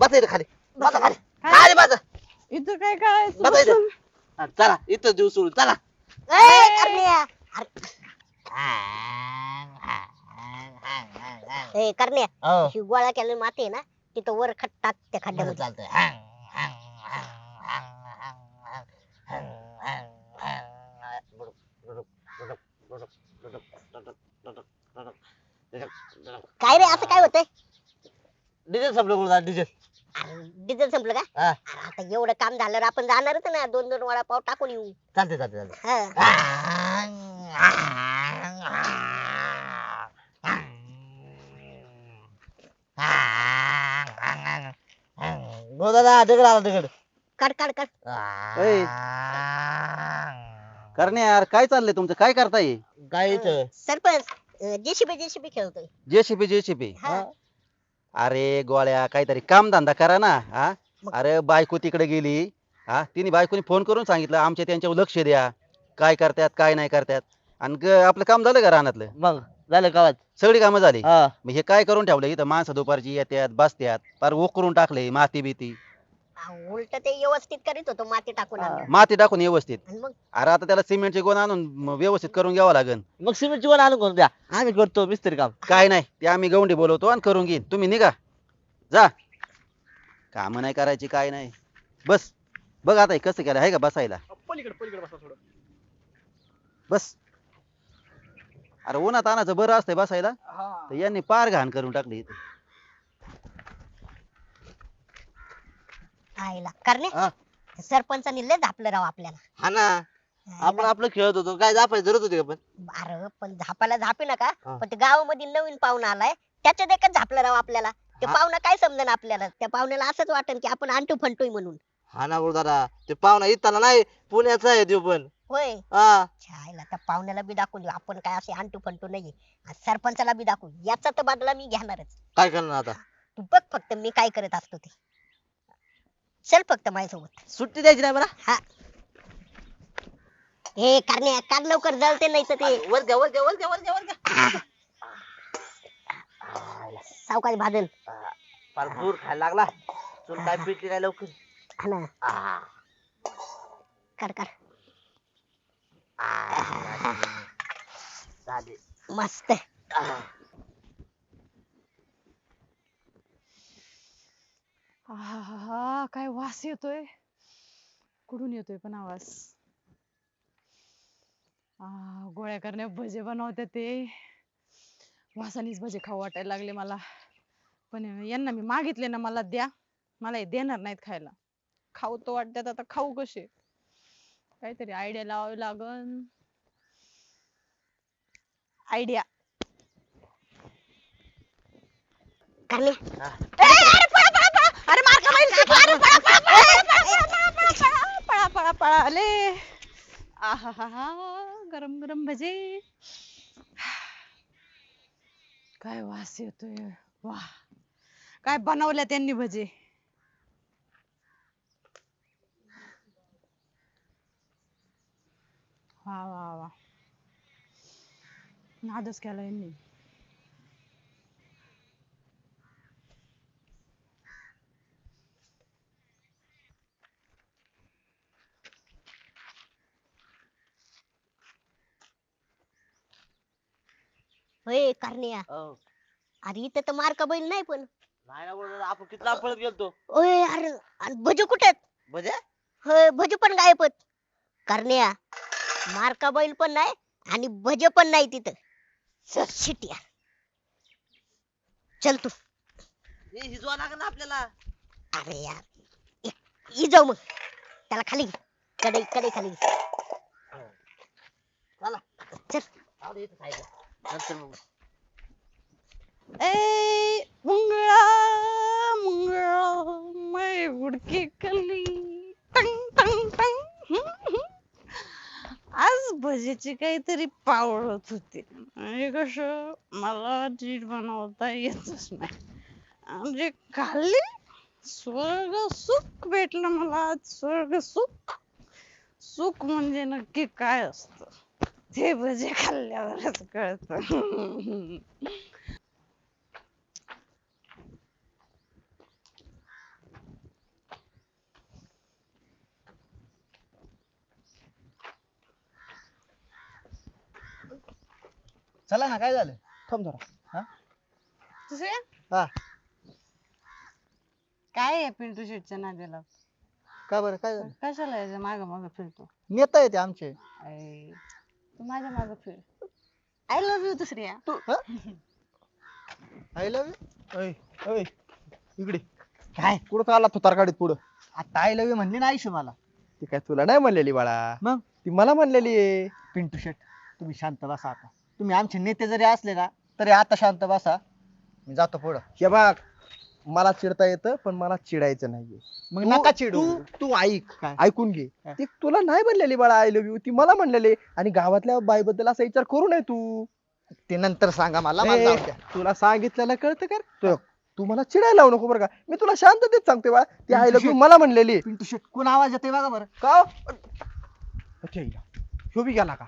बसा इथं खाली. बसा खाली. काय? खाली बसा. इथं काय करायचं? बसा इथं? हा, चला इथं देऊ सोडून चला. ए, करण्या ए करण्या हो. ही गोळा केलेली माती आहे ना तिथं वर खट टाक त्या बरं, खड्ड्यामध्ये चालतंय. काय रे असं काय होतंय डिझेल संपलं बोलता डिझेल डिझेल संपलं का? हा. अरे आता एवढं काम झालं रे, आपण जाणारच ना दोन दोन वडा पाव टाकून येऊ. चालते चालते चालते हा. गो दादा दगड आला दगड. काढ काढ काढ. ऐ. करणे यार काय चाललंय तुमचं? काय करताय? काय इथं सरपंच जेसीबी जेसीबी खेळतोय. JCB JCB. हा. अरे गोळ्या काहीतरी काम धंदा करा ना हा? अरे बायको तिकडे गेली हा? तिने बायकोनी फोन करून सांगितलं आमच्या त्यांच्यावर लक्ष द्या. काय करतात काय नाही करतात. आणि ग- आपलं काम झालं का रानातलं? मग झालं गावात. सगळी कामं झाली? हा. मग हे काय करून ठेवलं? इथं माणसं दुपारची येतात बसत्यात पार करून टाकले माती बिती उलट ते व्यवस्थित करीत होतो माती टाकून. माती टाकून व्यवस्थित. आणि मग? अरे आता त्याला सिमेंटचे गोण आणून म- व्यवस्थित करून घ्यावं लागेल मग सिमेंटची वन आणून करून द्या. आम्ही करतो मिस्त्री काम. काय नाही ते आम्ही गवंडी बोलवतो आणि करून घेईन. तुम्ही निघा. जा. काम नाही करायची काय नाही. बस. बघ आता हे कसं केलं आहे का बसायला? पलीकडे पलीकडे बसा थोडं. बस. अरे उन्हात आणायचं बरं असतंय बसायला. हा. तर यांनी पार घाण करून टाकली इथे. आईला. करणे. सरपंचानी लय झापलं राव आपल्याला. हा ना. आपण आपलं खेळत होतो. काय जापाय धरत होते का पण? अरे पण झापाला झापी नका. हा. पण ते गावामध्ये नवीन पाहुणा आलाय. त्याच्यात एकच झापलं राव आपल्याला. ते हा. पाहुणा काय समजेन आपल्याला? त्या पाहुण्याला असंच वाटेल की आपण अंटू फंटूय म्हणून. हा ना दादा ते पाहुणा इथला नाही पुण्याचा आहे तो पण. होय. हा. छायला त्या पाहुण्याला बी दाखवून देऊ. आपण काय असे अंटू फंटू आणि सरपंचाला बी दाखवू. याचा तर बदला मी घेणारच. काय करणार आता? तू बघ फक्त मी काय करत असतो ते. चल फक्त माझ्यासोबत. सुट्टी द्यायची नाही बरं हे. करणे काढ लवकर जळते नाही तर ते. वर घ्या वर घ्या वर घ्या वर घ्या वर घ्या. सावकाश भाजल फार दूर खायला लागला. चूल काय पिटली नाही लवकर. हा ना. कर कर. मस्त. आ. आहाहा, काय वास येतोय. कुठून येतोय पण आवाज आ, गोळ्या करण्या भजे बनवते ते. वासानीच भजे खाऊ वाटायला लागले मला. पण यांना मी मागितले ना मला द्या. मला हे देणार नाहीत खायला. खाऊ तो वाटतात आता खाऊ कसे? काहीतरी आयडिया लावावी लागन. आयडिया अरे मार का बैल अरे पळा, पळा, पळा, पळा, पळा, पळा, पळा, पळा, पळा, पळा, आले आहा गरम गरम भजे काय वास येतोय वा काय बनवल्या त्यांनी भजे वा वा वा नादच केला यांनी होय करण्या. हो. अरे इथं तर मार्क बैल नाही पण. नाही ना बोल दादा आपण किती पळत गेलतो? ओय अरे अरे भजू कुठे म्हणजे होय भजू पण गायबत करण्या मार्का बैल पण नाही आणि भज पण नाही तिथं. चल, शिट यार चल तू. हे हिजवा लागेल ना आपल्याला. अरे यार इ- इ जाऊ मग. त्याला खाली घे. कडे कडे खाली घे. चला. चल. इथं खायचं. नंतर मग ए मुंगळा मुंगळा मैं उडकी कली टंग टंग टंग आज भजीची काहीतरी पावडत होती म्हणजे कस मला नीट बनवता येतच नाही. म्हणजे खाल्ली स्वर्ग सुख भेटलं मला आज. स्वर्ग सुख. सुख म्हणजे नक्की काय असतं? ते भजे खाल्ल्यावरच कळत. चला ना काय झालं? थांब जरा. हा? हा. काय आहे पिंटू शेटच्या नाद्याला का बरं? काय झालं? कशाला यायचं माग माग फिरतो? नेता येते आमचे. तू माझ्या माग फिर. आय लव्ह यू दुसऱ्या. आय लव्ह ऐ, ऐ, इकडे. काय? कुठं चालला तू तरकाडीत पुढं? आता आय लव्ह म्हणली ना आयुष्य मला. ती काय तुला नाही म्हणलेली बाळा. मग? ती मला म्हणलेली आहे. पिंटू शेट तुम्ही शांत बसा आता. तुम्ही आमचे नेते जरी असले ना तरी आता शांत बसा. मी जातो पुढं. हे बघ मला चिडता येतं पण मला चिडायचं नाहीये मग तू- नका चिडू तू तू ऐक काय? ऐकून घे? ती तुला नाही म्हणलेली बाळा आय लव्ह यू ती मला म्हणलेली आणि गावातल्या बाईबद्दल असा विचार करू नये तू ते नंतर सांगा मला मला ए, जाऊ द्या. तुला सांगितलेलं कळतं का रे? तू मला चिडायला लावू नको बरं का मी तुला शांततेत सांगते बाळा ती आय लव्ह यू मला म्हणलेली पिंटू शेट कोण आवाज येतोय बघा बरं का हो? अच्छा हिला. ह्यो बी गेला का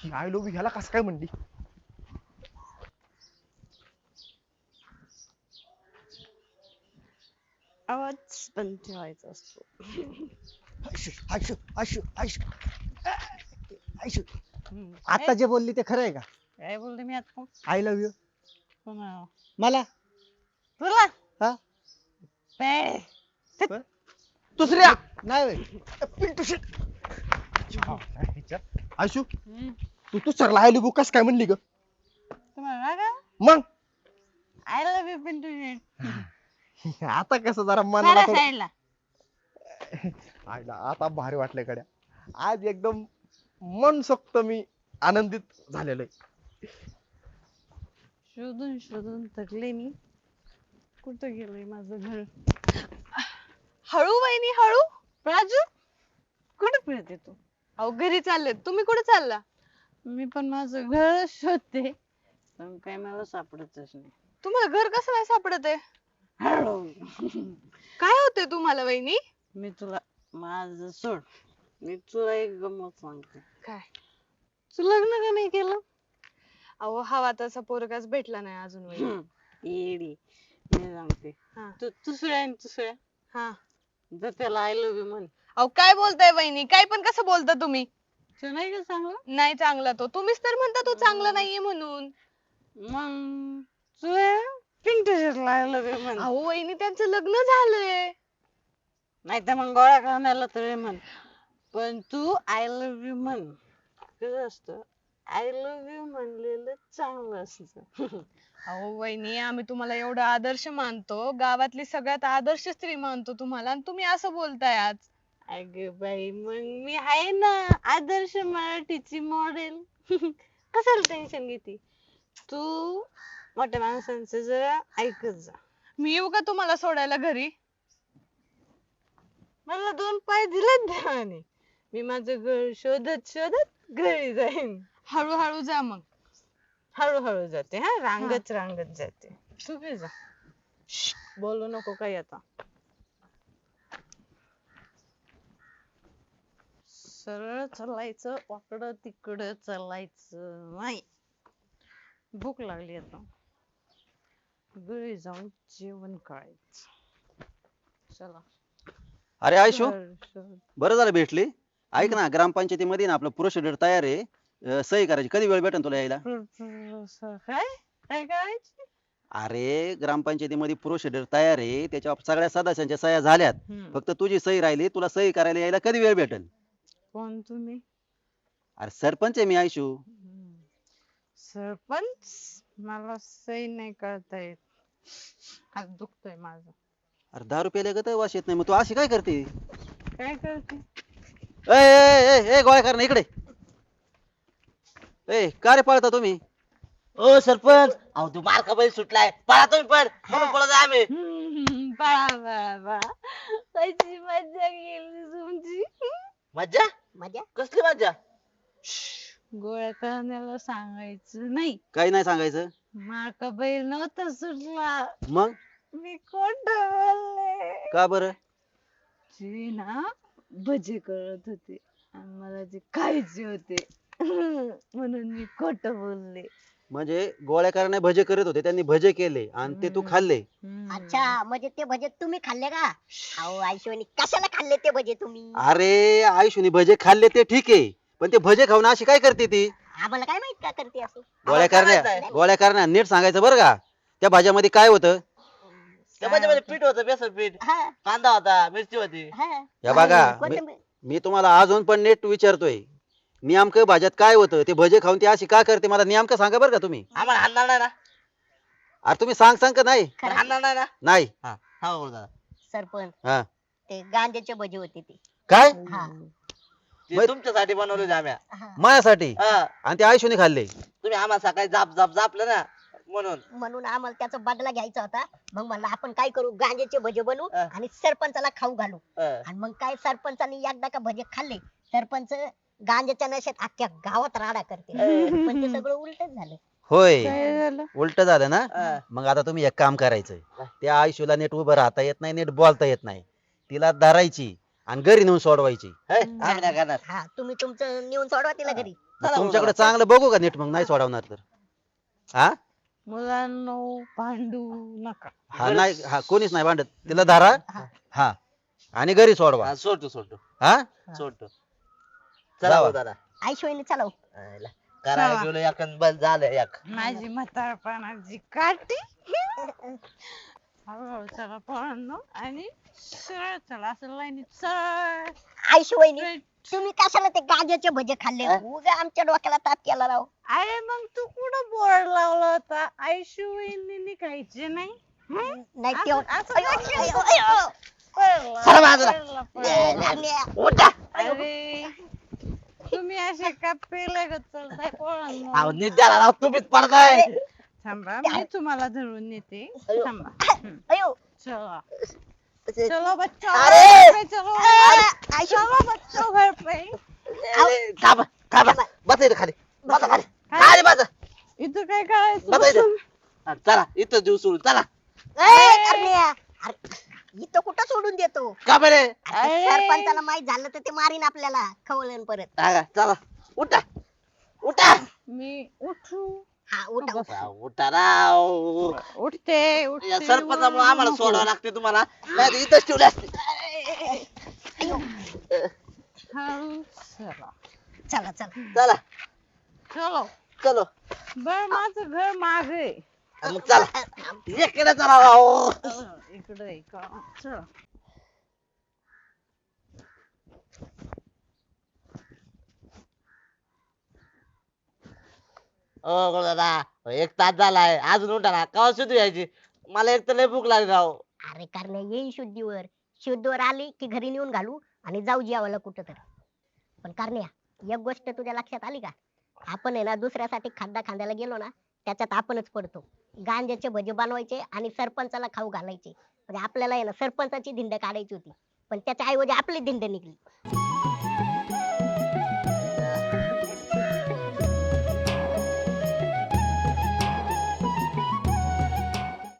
ही आय लव्ह यू ह्याला कसं काय म्हणली आवाज पण ठेवायचा असतो आयशू आयशू आयशू आयशू आयशू हम्म. आता जे बोलली ते खरं आहे का काय बोलते मी आता आय लव्ह यू. मला तुला हा. दुसऱ्या नाही होय. पिंटू शेट आयशू हम्म. तू तू सरला आय लव्ह यू कसं काय म्हणली ग तुम्हाला ना का मग आय लव्ह यू पिंटू आता कसं जरा मनाला मला थोडं- साईडला. आयला आता भारी वाटलंय गड्या. आज एकदम मनसोक्त मी आनंदित झालेलो आहे शोधून शोधून थकले मी. कुठं गेलंय माझं घर? हळू वहिनी हळू. राजू कुठे फिरते तू? अहो घरी चालले तुम्ही कुठे चालला? मी पण माझं घर शोधते. पण काय मला सापडतच नाही. तुम्हाला घर कसं नाही सापडत आहे? हळू काय होते तुम्हाला वहिनी? मी तुला माझं सोड. मी तुला एक गमत सांगते. काय? तू लग्न का नाही केलं? अहो हवा तसा पोरगाच भेटला नाही अजून वहिनी. येडी. मी सांगते. हा. तू आणि हा. जर त्याला आय लव्ह यू म्हण. अहो काय बोलताय वहिनी? काय पण कसं बोलता तुम्ही? तो नाही का चांगला? नाही चांगला तो. तुम्हीच तर म्हणता तो चांगला नाहीये म्हणून. मग तू पिंटू शर्टला आय लव्ह यू म्हण. अहो वहिनी त्यांचं लग्न झालंय. नाही तर मग गोळ्या करण्याला तरी म्हण. पण तू आय लव्ह यू म्हण. कसं असतं आय लव्ह यू म्हणलेलं चांगलं असतं. अहो वहिनी आम्ही तुम्हाला एवढा आदर्श मानतो. गावातली सगळ्यात आदर्श स्त्री मानतो तुम्हाला. आणि तुम्ही असं बोलताय आज. अगं बाई मग मी आहे ना आदर्श मराठीची मॉडेल कशाला टेन्शन घेते? तू मोठ्या माणसांचं जरा ऐकत जा. मी येऊ का तुम्हाला सोडायला घरी? मला दोन पाय दिलेत देवाने. मी माझं घर शोधत शोधत घरी जाईन. हळूहळू जा मग. हळूहळू जाते हा? रांगत रांगत जाते. तू बी जा. श्श्श, बोलू नको काही आता. सरळ चालायचं वाकडं तिकडं चालायचं. नाही. भूक लागली आता. घरी जाऊन जेवण करायचं चला अरे आयशू. बरं झालं भेटली. ऐक ना ग्रामपंचायतीमध्ये ना आपलं प्रोसिजर तयार आहे. अं, सही करायची. कधी वेळ भेटेल तुला यायला? काय? काय करायचं? अरे ग्रामपंचायतीमध्ये प्रोसिजर तयार आहे. त्याच्यावर सगळ्या सदस्यांच्या सह्या झाल्यात. हम्म. फक्त तुझी सही राहिली. तुला सही करायला यायला कधी वेळ भेटेल? कोण तुम्ही? अरे सरपंच आहे मी आयशू. हम्म. सरपंच? मला सही नाही करता येत. हात दुखतोय माझा. अरे दहा रुपये का तर वास येत नाही मग तू अशी काय करते? काय करते? ए, ए, ए, ए, गोळ्या कर ना इकडे. ए का रे पळता तुम्ही? ओ सरपंच अहो तू मार्का बैल सुटलाय. पळा तुम्ही पण. म्हणून पळत आहे आम्ही. हम्म, पळा पळा पळा. कशी मजा गेली तुमची? मज्जा? मजा कसली मज्जा? गोळ्या करण्याला सांगायचं नाही. काही नाही सांगायचं. माका बैल नव्हता सुटला. मग? मी खोट बोलले का बरं? ते ना भजे करत होते आणि मला ते खायचे होते. म्हणून मी खोट बोलले. म्हणजे गोळ्या करण्या भजे करत होते त्यांनी भजे केले आणि ते तू खाल्ले. हम्म. अच्छा म्हणजे ते भजे तुम्ही खाल्ले का? अहो आयुष्यवाणी कशाला खाल्ले ते भजे तुम्ही? अरे आयुष्यनी भजे खाल्ले ते ठीक आहे. पण ते भजे खाऊन अशी काय करते ती? आम्हाला काय माहीत का करते असं? गोळ्या करण्या गोळ्या करण्या नीट सांगायचं बरं का? त्या भाज्यामध्ये काय होतं? त्या भाजीमध्ये पीठ होतं बेसन पीठ. हा. कांदा होता मिरची होती. हा. या बघा आणि मी- कोथिंबीर. मी तुम्हाला अजून पण नीट विचारतोय. नेमकं भाज्यात काय होतं? ते भजे खाऊन ती अशी का करते? मला नेमकं सांगा बरं का तुम्ही. आम्हाला हाणणार नाही ना? अरे तुम्ही सांग सांग का नाही? खरं. नाही ना? नाही. हा. हा बोल. दादा सरपंच हा. ते गांजाचे भजी होते ते. काय? हा. ते तुमच्यासाठी बनवले हा. माझ्यासाठी? हा. आणि ते आयुष्याने खाल्ले. तुम्ही आम्हाला सकाळी जाप जाप जापलं ना म्हणून. म्हणून आम्हाला त्याचा बदला घ्यायचा होता. मग म्हणलं आपण काय करू? गांजाचे भजे बनवू हा. आणि सरपंचाला खाऊ घालू. हा. आणि मग काय सरपंचानी एकदा का भजे खाल्ले सरपंच गांजाच्या नशेत अख्ख्या गावात राडा करते. पण ते सगळं उलटच झालं. होय. काय झालं? उलट झालं ना? हा. मग आता तुम्ही एक काम करायचंय. त्या आयुष्याला नीट उभं राहता येत नाही नीट बोलता येत नाही. तिला धरायची. आणि घरी नेऊन सोडवायची. हे, आम्ही नाही करणार. हा तुम्ही तुमचं नेऊन सोडवा तिला घरी. मग तुमच्याकडे. चांगलं बघू का नीट मग? नाही सोडवणार तर. हा? मुलांनो भांडू नका. हा नाही हा कोणीच नाही भांडत. तिला धरा. हा. आणि घरी सोडवा. हा, सोडतो सोडतो. हा? सोडतो. जावा. चला. भाऊ दादा आईशिवायने चालव आयला. करायला गेलो एक आणि बस झालं एक. माझी म्हातारपणाची काठी. हळूहळू चला पळणं आणि सरळ चला असं लाईनीत सरळ आईशिवायने straight. तुम्ही कशाला ते गांजाचे भजे खाल्ले उगा आमच्या डोक्याला ताप केला राव अरे मग तू कुठं बोर्ड लावला होता आयशुविनी खायचे नाही हं? नाही असं- तेव्हा- असं अयो, नाही अयो, केलं. अयो. कळलं, चला बाजूला. कळलं, ए, कळलं. धान्या. उठा अरे तुम्ही असे का पेले ग चलताय अहो, पोळांनो नीट द्यायला राव तुम्हीच पडताय थांबा मी तुम्हाला धरून नेते. थांबा. अयो. चलो. चलो बच्चो अरे! घर पे चलो बच्चो घर पे ए, थांबा थांबा. बसा इथं खाली. बसा. खाली. काय? खाली बसा. इथं काय करायचं? बसा इथं. बसून? हा, चला इथं जीव सोडून चला. ए, करण्या. अरे, इथं कुठं सोडून देतो? का बरे? अरे, सरपंचाला माहीत झालं तर ते मारीन आपल्याला खवळण परत. हा, चला. उठा. उठा. मी उठू. हा उठा उठा. राव, उठा राव उठते या उठते. सरपंचामुळे आम्हाला. सोडावं लागते तुम्हाला. नाही तर इथंच ठेवले असते. हळू चला. चला चला. चला. चलो. चलो. बर माझं घर माग आहे. मग चला. इकडे चला राव. इकडे आहे का? चला. ओ दादा? एक तास झालाय. अजून उठा ना. कवा सुधू यायची? मला एक तर लय भूक लागली राव. अरे कारण येईन शुद्धीवर. शुद्धीवर आली की घरी नेऊन घालू आणि जाऊ जेवायला कुठं तर पण कारण्या एक गोष्ट तुझ्या लक्षात आली का? आपण आहे ना दुसऱ्यासाठी खांदा खांद्याला गेलो ना त्याच्यात आपणच पडतो. गांजाचे भजे बनवायचे आणि सरपंचाला खाऊ घालायचे. म्हणजे आपल्याला आहे ना सरपंचाची धिंड काढायची होती. पण त्याच्या ऐवजी आपली धिंड निघली.